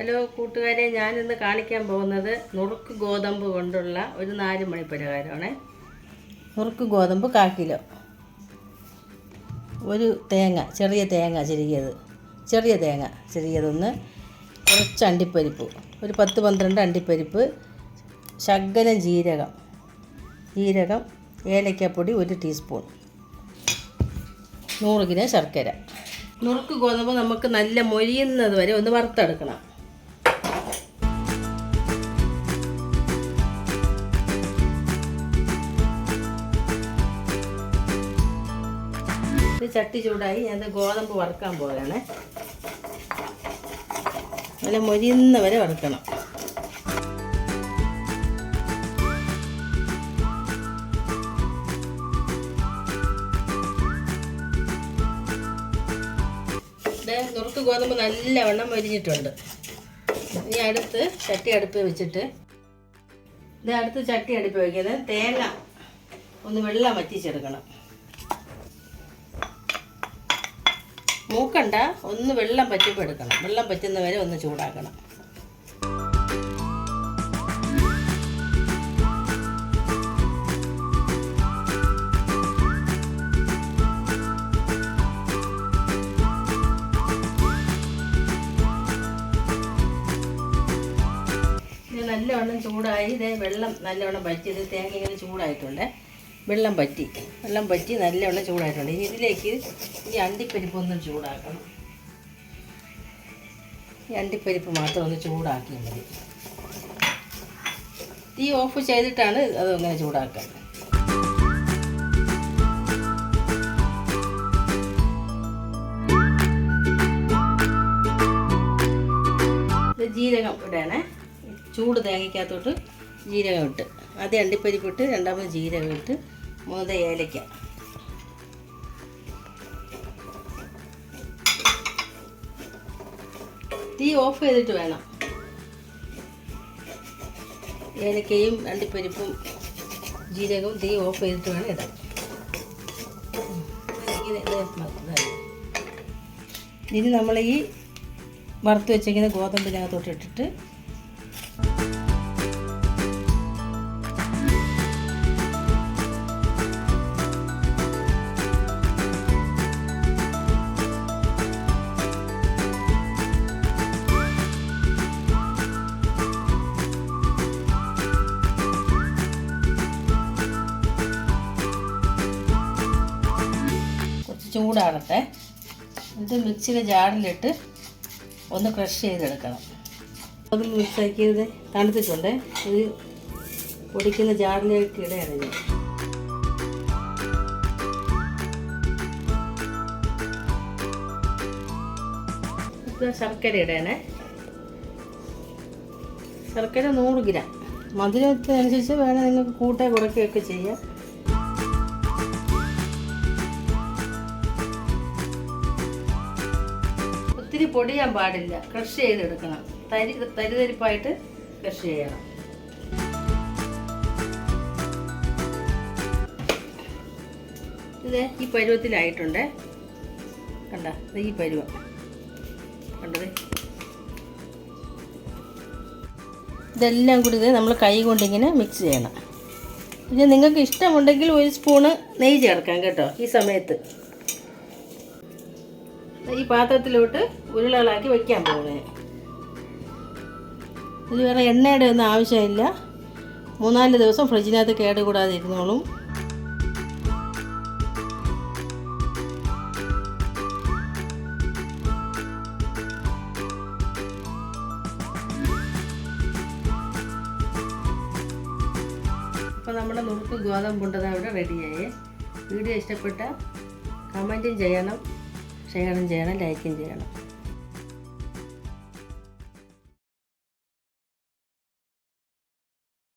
Hello കൂട്ടുകാരെ ഞാനിന്ന് കാണിക്കാൻ പോകുന്നത് നുറുക്ക് ഗോതമ്പ് കൊണ്ടുള്ള ഒരു നാല് മണി പലഹാരമാണ് നുറുക്ക് ഗോതമ്പ് കാ കിലോ. ഒരു തേങ്ങ ചെറിയ തേങ്ങ ചെറിയത് ചെറിയ തേങ്ങ ചെറിയതൊന്ന് കുറച്ച് അണ്ടിപ്പരിപ്പ് ഒരു പത്ത് പന്ത്രണ്ട് അണ്ടിപ്പരിപ്പ് ശകലം ജീരകം ജീരകം ഏലക്കപ്പൊടി ഒരു ടീസ്പൂൺ നൂറ് കിലോ ശർക്കര. നുറുക്ക് ഗോതമ്പ് നമുക്ക് നല്ല മൊരിയുന്നത് വരെ ഒന്ന് വറുത്തെടുക്കണം. ചട്ടി ചൂടായി ഞാൻ ഗോതമ്പ് വറുക്കാൻ പോവുകയാണ് നല്ല മൊരിയുന്ന വരെ വറുക്കണം. നുറുക്ക് ഗോതമ്പ് നല്ലവണ്ണം മൊരിഞ്ഞിട്ടുണ്ട്. ഇനി അടുത്ത് ചട്ടി അടുപ്പ് വെച്ചിട്ട്. ഇത് അടുത്ത് ചട്ടി അടുപ്പ് വയ്ക്കുന്നത് തേങ്ങ ഒന്ന് വെള്ളം വറ്റിച്ചെടുക്കണം. മൂക്കണ്ട ഒന്ന് വെള്ളം പറ്റിപ്പോൾ എടുക്കണം. വെള്ളം പറ്റുന്ന വരെ ഒന്ന് ചൂടാക്കണം. നല്ലവണ്ണം ചൂടായി. ഇത് വെള്ളം നല്ലവണ്ണം പറ്റി ഇത് തേങ്ങ ഇങ്ങനെ ചൂടായിട്ടുണ്ട്. വെള്ളം പറ്റി. വെള്ളം പറ്റി നല്ലവണ്ണം ചൂടായിട്ടുണ്ട്. ഇനി ഇതിലേക്ക് ഈ അണ്ടിപ്പരിപ്പ് ഒന്ന് ചൂടാക്കണം. ഈ അണ്ടിപ്പരിപ്പ് മാത്രം ഒന്ന് ചൂടാക്കിയാൽ മതി. തീ ഓഫ് ചെയ്തിട്ടാണ് അത് ചൂടാക്കുക. ജീരകം ഇടണേ. ചൂട് തേങ്ങയ്ക്കകത്തോട്ട് ജീരകം ഇട്ട് ആദ്യം അണ്ടിപ്പരിപ്പ് ഇട്ട് രണ്ടാമത് ജീരകം ഇട്ട് മൂന്ന് ഏലയ്ക്ക തീ ഓഫ് ചെയ്തിട്ട് വേണം. ഏലക്കയും അണ്ടിപ്പരിപ്പും ജീരകവും തീ ഓഫ് ചെയ്തിട്ട് വേണം ഇതായി. ഇനി നമ്മൾ ഈ വറുത്ത് വെച്ചിരിക്കുന്ന ഗോതമ്പിനകത്തോട്ട് ഇട്ടിട്ട് ചൂടാകട്ടെ ഇത് മിക്സിയുടെ ജാറിലിട്ട് ഒന്ന് ക്രഷ് ചെയ്തെടുക്കണം. അത് മിക്സ് ആക്കിയത് തണുത്തിട്ടുണ്ട്. ഇത് പൊടിക്കുന്ന ജാറിലേക്ക് ഇടയാണ് ഞാൻ. ഇത് ശർക്കര ഇടണേ. ശർക്കര നൂറ് ഗ്രാം. മധുരത്തിനനുസരിച്ച് വേണേൽ നിങ്ങൾക്ക് കൂട്ടേ കുറയ്ക്കുകയൊക്കെ ചെയ്യാം. ഒത്തിരി പൊടിയാൻ പാടില്ല. ക്രഷ് ചെയ്തെടുക്കണം. തരി തരിതരിപ്പായിട്ട് ക്രഷ് ചെയ്യണം. ഇത് ഈ പരുവത്തിലായിട്ടുണ്ട്. കണ്ട? ഈ പരുവം. കണ്ടത് ഇതെല്ലാം കൂടി ഇത് നമ്മൾ കൈ കൊണ്ടിങ്ങനെ മിക്സ് ചെയ്യണം. പിന്നെ നിങ്ങൾക്ക് ഇഷ്ടമുണ്ടെങ്കിൽ ഒരു സ്പൂണ് നെയ്യ് ചേർക്കാം കേട്ടോ ഈ സമയത്ത്. ഈ പാത്രത്തിലോട്ട് ഉരുളകളാക്കി വെക്കാൻ പോകുന്നത് ഇത് വേറെ എണ്ണയുടെ ഒന്നും ആവശ്യമില്ല. മൂന്നാൽ ദിവസം ഫ്രിഡ്ജിനകത്ത് കേടുകൂടാതെ ഇരുന്നോളും അപ്പോൾ നമ്മുടെ നുറുക്ക് ഗോതമ്പുണ്ടത് അവിടെ റെഡിയായി വീഡിയോ ഇഷ്ടപ്പെട്ട കമന്റും ചെയ്യണം. ഷെയറും ചെയ്യണം ലൈക്കും ചെയ്യണം.